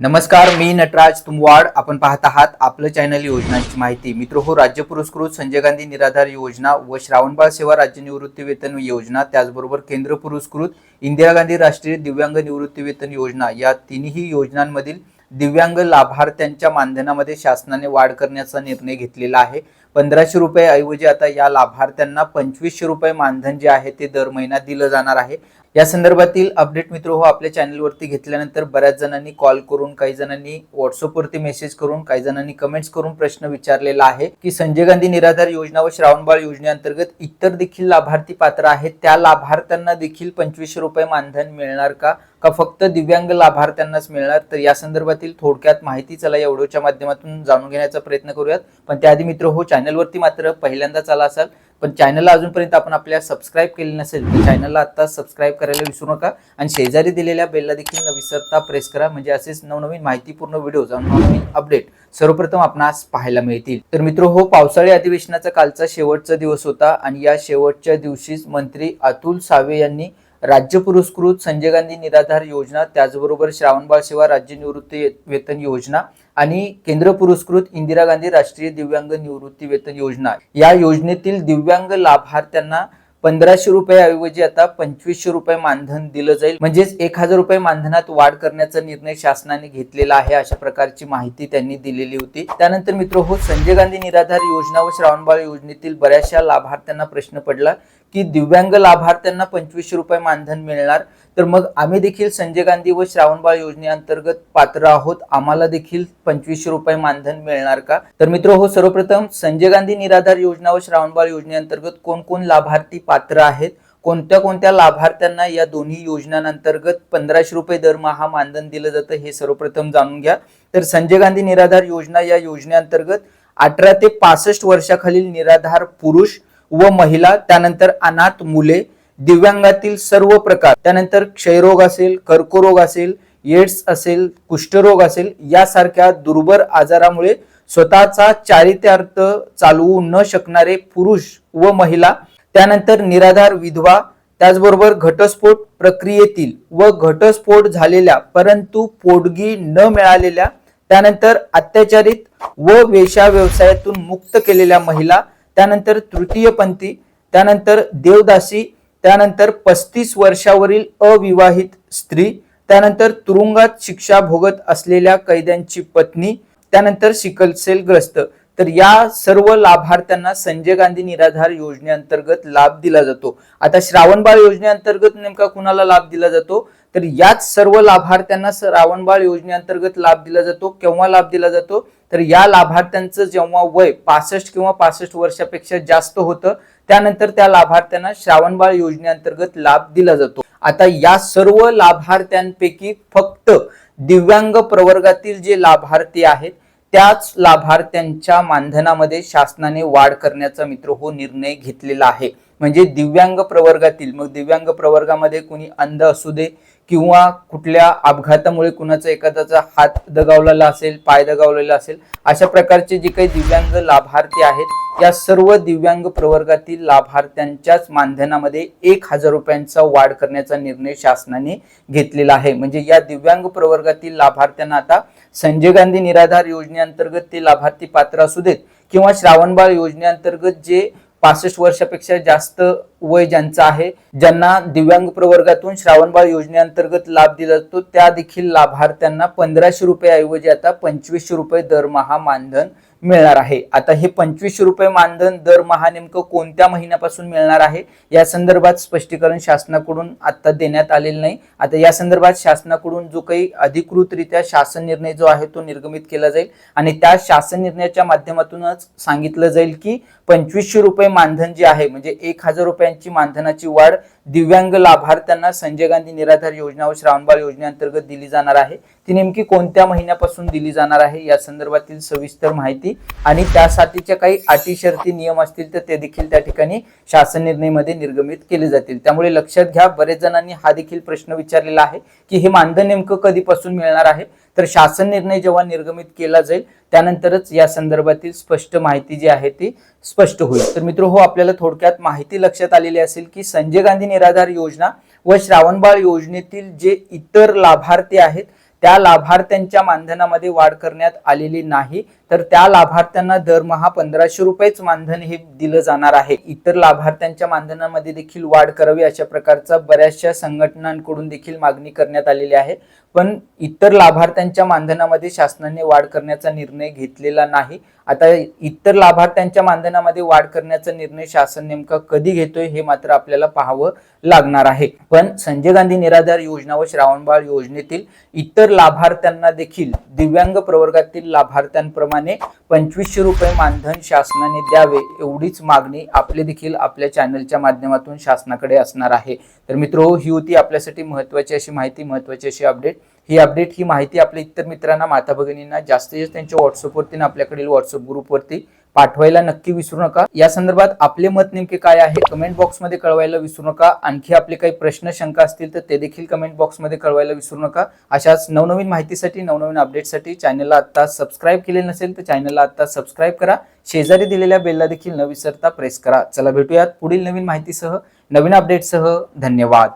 नमस्कार मी नटराज तुमवाड. आपण पाहत आहात आपलं चॅनल योजनांची माहिती. मित्र हो राज्य पुरस्कृत संजय गांधी निराधार योजना व श्रावणबाळ सेवा राज्य निवृत्ती वेतन योजना त्याचबरोबर केंद्र पुरस्कृत इंदिरा गांधी राष्ट्रीय दिव्यांग निवृत्ती वेतन योजना या तिन्ही योजनांमधील दिव्यांग लाभार्थ्यांच्या मानधनामध्ये शासनाने वाढ करण्याचा निर्णय घेतलेला आहे. पंधराशे रुपये ऐवजी आता या लाभार्थ्यांना पंचवीसशे रुपये मानधन जे आहे ते दर महिना दिलं जाणार आहे. या संदर्भातील अपडेट मित्र हो आपल्या चॅनलवरती घेतल्यानंतर बऱ्याच जणांनी कॉल करून काही जणांनी व्हॉट्सअपवरती मेसेज करून काही जणांनी कमेंट्स करून प्रश्न विचारलेला आहे की संजय गांधी निराधार योजना व श्रावणबाळ योजनेअंतर्गत इतर देखील लाभार्थी पात्र आहेत त्या लाभार्थ्यांना देखील पंचवीसशे रुपये मानधन मिळणार का? का फक्त दिव्यांग लाभार्थ्यांनाच मिळणार? तर या संदर्भातील थोडक्यात माहिती चला या व्हिडिओच्या माध्यमातून जाणून घेण्याचा प्रयत्न करूयात. पण त्याआधी मित्र हो चॅनल चॅनलवरती मात्र पहिल्यांदाच आला असाल पण चॅनलला अजूनपर्यंत आपण आपल्या सबस्क्राईब केले नसेल तर चॅनलला आता सबस्क्राईब करायला विसरू नका. आणि शेजारी दिलेल्या बेलला देखील न विसरता प्रेस करा. म्हणजे असेच नवनवीन माहितीपूर्ण व्हिडिओ नवनवीन अपडेट सर्वप्रथम आपणास पाहायला मिळतील. तर मित्र हो पावसाळी अधिवेशनाचा कालचा शेवटचा दिवस होता. आणि या शेवटच्या दिवशीच मंत्री अतुल सावे यांनी राज्य पुरस्कृत संजय गांधी निराधार योजना त्याचबरोबर श्रावणबाळ सेवा राज्य निवृत्ती वेतन योजना आणि केंद्र पुरस्कृत इंदिरा गांधी राष्ट्रीय दिव्यांग निवृत्ती वेतन योजना. या योजनेतील दिव्यांग लाभार्थ्यांना पंधराशे रुपये ऐवजी आता पंचवीसशे रुपये मानधन दिलं जाईल. म्हणजेच एक हजार रुपये मानधनात वाढ करण्याचा निर्णय शासनाने घेतलेला आहे अशा प्रकारची माहिती त्यांनी दिलेली होती. त्यानंतर मित्र हो संजय गांधी निराधार योजना व श्रावणबाळ योजनेतील बऱ्याचशा लाभार्थ्यांना प्रश्न पडला. की दिव्यांग लाभार्थ्यांना पंचवीसशे रुपये मानधन मिळणार. तर मग आम्ही देखील संजय गांधी व श्रावणबाळ योजनेअंतर्गत पात्र आहोत. आम्हाला देखील पंचवीसशे रुपये मानधन मिळणार का? तर मित्र हो सर्वप्रथम संजय गांधी निराधार योजना व श्रावणबाळ योजनेअंतर्गत कोण कोण लाभार्थी पात्र आहेत? कोणत्या कोणत्या लाभार्थ्यांना या दोन्ही योजनांअंतर्गत पंधराशे रुपये दरमहा मानधन दिलं जातं हे सर्वप्रथम जाणून घ्या. तर संजय गांधी निराधार योजना या योजनेअंतर्गत अठरा ते पासष्ट वर्षाखालील निराधार पुरुष व महिला त्यानंतर अनाथ मुले दिव्यांगातील सर्व प्रकार त्यानंतर क्षयरोग असेल कर्करोग असेल एड्स असेल कुष्ठरोग असेल यासारख्या दुर्बल आजारामुळे स्वतःचा चारित्र्यार्थ चालवू न शकणारे पुरुष व महिला त्यानंतर निराधार विधवा त्याचबरोबर घटस्फोट प्रक्रियेतील व घटस्फोट झालेल्या परंतु पोटगी न मिळालेल्या त्यानंतर अत्याचारित व वेशा व्यवसायातून मुक्त केलेल्या महिला त्यानंतर तृतीयपंथी त्यानंतर देवदासी त्यानंतर पस्तीस वर्षावरील अविवाहित स्त्री त्यानंतर तुरुंगात शिक्षा भोगत असलेल्या कैद्यांची पत्नी त्यानंतर सिकलसेलग्रस्त. तर या सर्व लाभार्थ्यांना संजय गांधी निराधार योजनेअंतर्गत लाभ दिला जातो. आता श्रावणबाळ योजनेअंतर्गत नेमका कुणाला लाभ दिला जातो? तर याच सर्व लाभार्थ्यांना श्रावणबाळ योजनेअंतर्गत लाभ दिला जातो. केव्हा लाभ दिला जातो? तर या लाभार्थ्यांचं जेव्हा वय पासष्ट किंवा पासष्ट वर्षापेक्षा जास्त होतं त्यानंतर त्या लाभार्थ्यांना श्रावणबाळ योजनेअंतर्गत लाभ दिला जातो. आता या सर्व लाभार्थ्यांपैकी फक्त दिव्यांग प्रवर्गातील जे लाभार्थी आहेत त्याच लाभार्थ्यांच्या मानधनामध्ये शासनाने वाढ करण्याचा मित्र हो निर्णय घेतलेला आहे. म्हणजे दिव्यांग प्रवर्गातील मग दिव्यांग प्रवर्गामध्ये कुणी अंध असू दे किंवा कुठल्या अपघातामुळे कुणाचा एखाद्याचा हात दगावलेला असेल पाय दगावलेला असेल अशा प्रकारचे जे काही दिव्यांग लाभार्थी आहेत या सर्व दिव्यांग प्रवर्गातील लाभार्थ्यांच्याच मानधनामध्ये एक हजार रुपयांचा वाढ करण्याचा निर्णय शासनाने घेतलेला आहे. म्हणजे या दिव्यांग प्रवर्गातील लाभार्थ्यांना आता संजय गांधी निराधार योजनेअंतर्गत ते लाभार्थी पात्र असू देत किंवा श्रावणबाळ योजनेअंतर्गत जे पासष्ट वर्षापेक्षा जास्त वय ज्यांचं आहे ज्यांना दिव्यांग प्रवर्गातून श्रावणबाळ योजनेअंतर्गत लाभ दिला जातो त्या देखील लाभार्थ्यांना पंधराशे रुपये ऐवजी आता पंचवीसशे रुपये दरमहा मानधन मिळणार आहे. आता हे पंचवीसशे रुपये मानधन दरमहा नेमकं कोणत्या महिन्यापासून मिळणार आहे? या संदर्भात स्पष्टीकरण शासनाकडून आता देण्यात आलेलं नाही. आता या संदर्भात शासनाकडून जो काही अधिकृतरित्या शासन निर्णय जो आहे तो निर्गमित केला जाईल आणि त्या शासन निर्णयाच्या माध्यमातूनच सांगितलं जाईल की पंचवीसशे रुपये मानधन जे आहे म्हणजे एक हजार रुपयांची मानधनाची वाढ दिव्यांग लाभार्थ्यांना संजय गांधी निराधार योजना व श्रावणबाळ योजनेअंतर्गत दिली जाणार आहे. ती नेमकी कोणत्या महिन्यापासून दिली जाणार आहे या संदर्भातील सविस्तर माहिती आणि त्यासाठीच्या काही अटी शर्ती नियम असतील तर ते देखील त्या ठिकाणी शासन निर्णयमध्ये निर्गमित केले जातील. त्यामुळे लक्षात घ्या बरेच जणांनी हा देखील प्रश्न विचारलेला आहे की हे मानधन नेमकं कधीपासून मिळणार आहे? तर शासन निर्णय जेव्हा निर्गमित केला जाईल त्यानंतरच या संदर्भातील स्पष्ट माहिती जी आहे ती स्पष्ट होईल. तर मित्र हो आपल्याला थोडक्यात माहिती लक्षात आलेली असेल की संजय गांधी निराधार योजना व श्रावणबाळ योजनेतील जे इतर लाभार्थी आहेत त्या लाभार्थ्यांच्या मानधनामध्ये वाढ करण्यात आलेली नाही तर त्या लाभार्थ्यांना दरमहा पंधराशे रुपयेच मानधन हे दिलं जाणार आहे. इतर लाभार्थ्यांच्या मानधनामध्ये देखील वाढ करावी अशा प्रकारचा बऱ्याचशा संघटनांकडून देखील मागणी करण्यात आलेली आहे. पण इतर लाभार्थ्यांच्या मानधनामध्ये शासनाने वाढ करण्याचा निर्णय घेतलेला नाही. आता इतर लाभार्थ्यांच्या मानधनामध्ये वाढ करण्याचा निर्णय शासन नेमका कधी घेतोय हे मात्र आपल्याला पाहावं लागणार आहे. पण संजय गांधी निराधार योजना व श्रावणबाळ योजनेतील इतर लाभार्थ्यांना देखील दिव्यांग प्रवर्गातील लाभार्थ्यांप्रमाणे पंचवीसशे रुपये मानधन शासनाने द्यावे एवढीच मागणी आपले देखील आपल्या चॅनलच्या माध्यमातून शासनाकडे असणार आहे. तर मित्र ही होती आपल्यासाठी महत्वाची अशी माहिती महत्वाची अशी अपडेट. ही अपडेट ही माहिती आपल्या इतर मित्रांना माता भगिनींना जास्तीत जास्त त्यांच्या व्हॉट्सअपवरती आणि आपल्याकडील व्हॉट्सअप ग्रुपवरती पाठवायला नक्की विसरू नका. या संदर्भात आपले मत नेमके काय आहे कमेंट बॉक्समध्ये कळवायला विसरू नका. आणखी आपले काही प्रश्न शंका असतील तर ते देखील कमेंट बॉक्समध्ये कळवायला विसरू नका. अशाच नवनवीन माहितीसाठी नवनवीन अपडेटसाठी चॅनलला आता सबस्क्राईब केले नसेल तर चॅनलला आता सबस्क्राईब करा. शेजारी दिलेल्या बेलला देखील न विसरता प्रेस करा. चला भेटूयात पुढील नवीन माहितीसह नवीन अपडेटसह धन्यवाद.